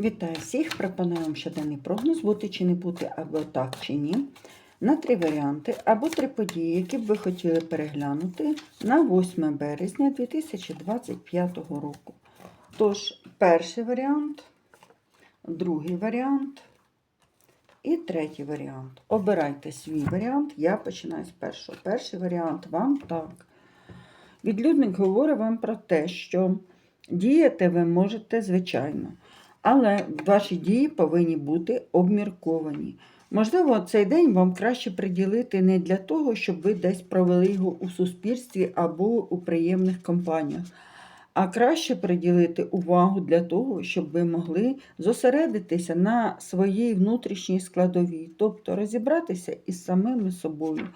Вітаю всіх! Пропоную вам щоденний прогноз бути чи не бути, або так чи ні. На три варіанти, або три події, які б ви хотіли переглянути на 8 березня 2025 року. Тож, перший варіант, другий варіант і третій варіант. Обирайте свій варіант. Я починаю з першого. Перший варіант вам так. Відлюдник говорить вам про те, що діяти ви можете, звичайно. Але ваші дії повинні бути обмірковані. Можливо, цей день вам краще приділити не для того, щоб ви десь провели його у суспільстві або у приємних компаніях, а краще приділити увагу для того, щоб ви могли зосередитися на своїй внутрішній складовій, тобто розібратися із самими собою.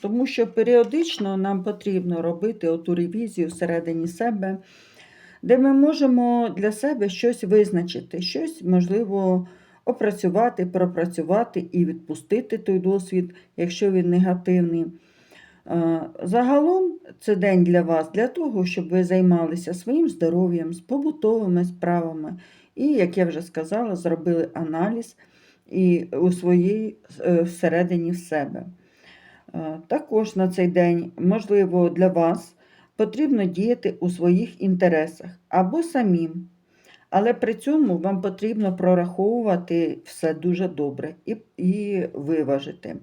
Тому що періодично нам потрібно робити оту ревізію всередині себе де ми можемо для себе щось визначити, щось, можливо, опрацювати, пропрацювати і відпустити той досвід, якщо він негативний. Загалом це день для вас для того, щоб ви займалися своїм здоров'ям, з побутовими справами. І, як я вже сказала, зробили аналіз і у своїй е, всередині в себе. Також на цей день, можливо, для вас потрібно діяти у своїх інтересах або самим. Але при цьому вам потрібно прораховувати все дуже добре і, і виважити.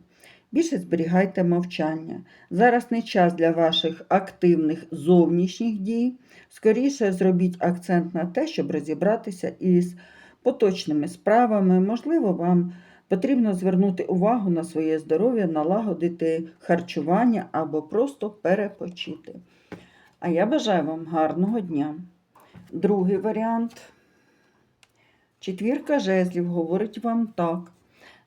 Більше зберігайте мовчання. Зараз не час для ваших активних зовнішніх дій. Скоріше зробіть акцент на те, щоб розібратися із поточними справами. Можливо, вам потрібно звернути увагу на своє здоров'я, налагодити харчування або просто перепочити. А я бажаю вам гарного дня. Другий варіант. Четвірка жезлів говорить вам так.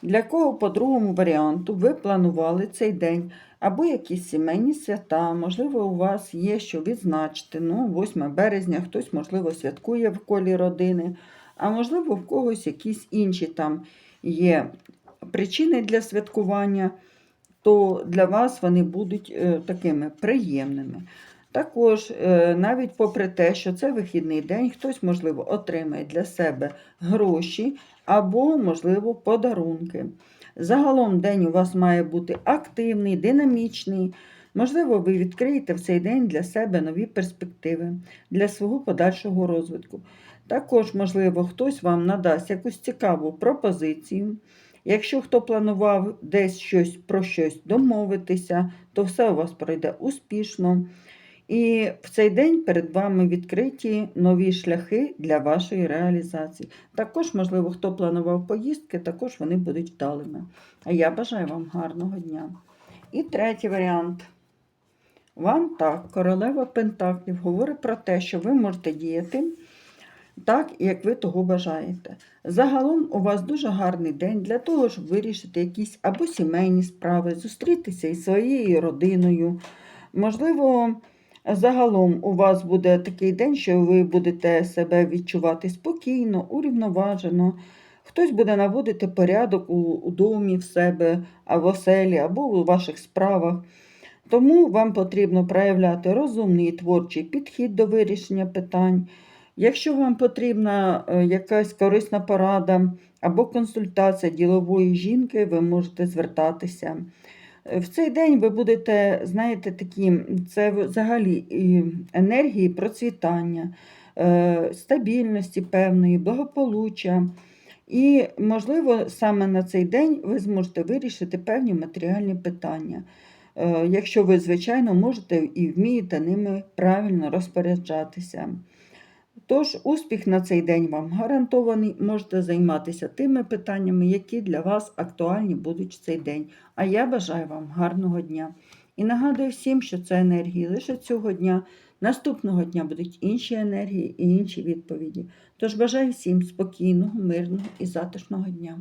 Для кого по другому варіанту ви планували цей день або якісь сімейні свята, можливо, у вас є що відзначити. Ну, 8 березня, хтось, можливо, святкує в колі родини, а можливо, в когось якісь інші там є причини для святкування, то для вас вони будуть е, такими приємними. Також, е, навіть попри те, що це вихідний день, хтось, можливо, отримає для себе гроші або, можливо, подарунки. Загалом день у вас має бути активний, динамічний. Можливо, ви відкриєте в цей день для себе нові перспективи для свого подальшого розвитку. Також, можливо, хтось вам надасть якусь цікаву пропозицію. Якщо хто планував десь щось про щось домовитися, то все у вас пройде успішно. І в цей день перед вами відкриті нові шляхи для вашої реалізації. Також, можливо, хто планував поїздки, також вони будуть вдалими. А я бажаю вам гарного дня. І третій варіант. Вам так, королева Пентаклів говорить про те, що ви можете діяти так, як ви того бажаєте. Загалом у вас дуже гарний день для того, щоб вирішити якісь або сімейні справи, зустрітися із своєю родиною. Можливо, Загалом у вас буде такий день, що ви будете себе відчувати спокійно, урівноважено. Хтось буде наводити порядок у, у домі в себе, а в оселі або у ваших справах. Тому вам потрібно проявляти розумний і творчий підхід до вирішення питань. Якщо вам потрібна е, якась корисна порада або консультація ділової жінки, ви можете звертатися. В цей день ви будете, знаєте, такі, це взагалі енергії процвітання, е, стабільності певної, благополуччя. І, можливо, саме на цей день ви зможете вирішити певні матеріальні питання, е, якщо ви, звичайно, можете і вмієте ними правильно розпоряджатися. Тож, успіх на цей день вам гарантований, можете займатися тими питаннями, які для вас актуальні будуть в цей день. А я бажаю вам гарного дня. І нагадую всім, що це енергії лише цього дня. Наступного дня будуть інші енергії і інші відповіді. Тож бажаю всім спокійного, мирного і затишного дня.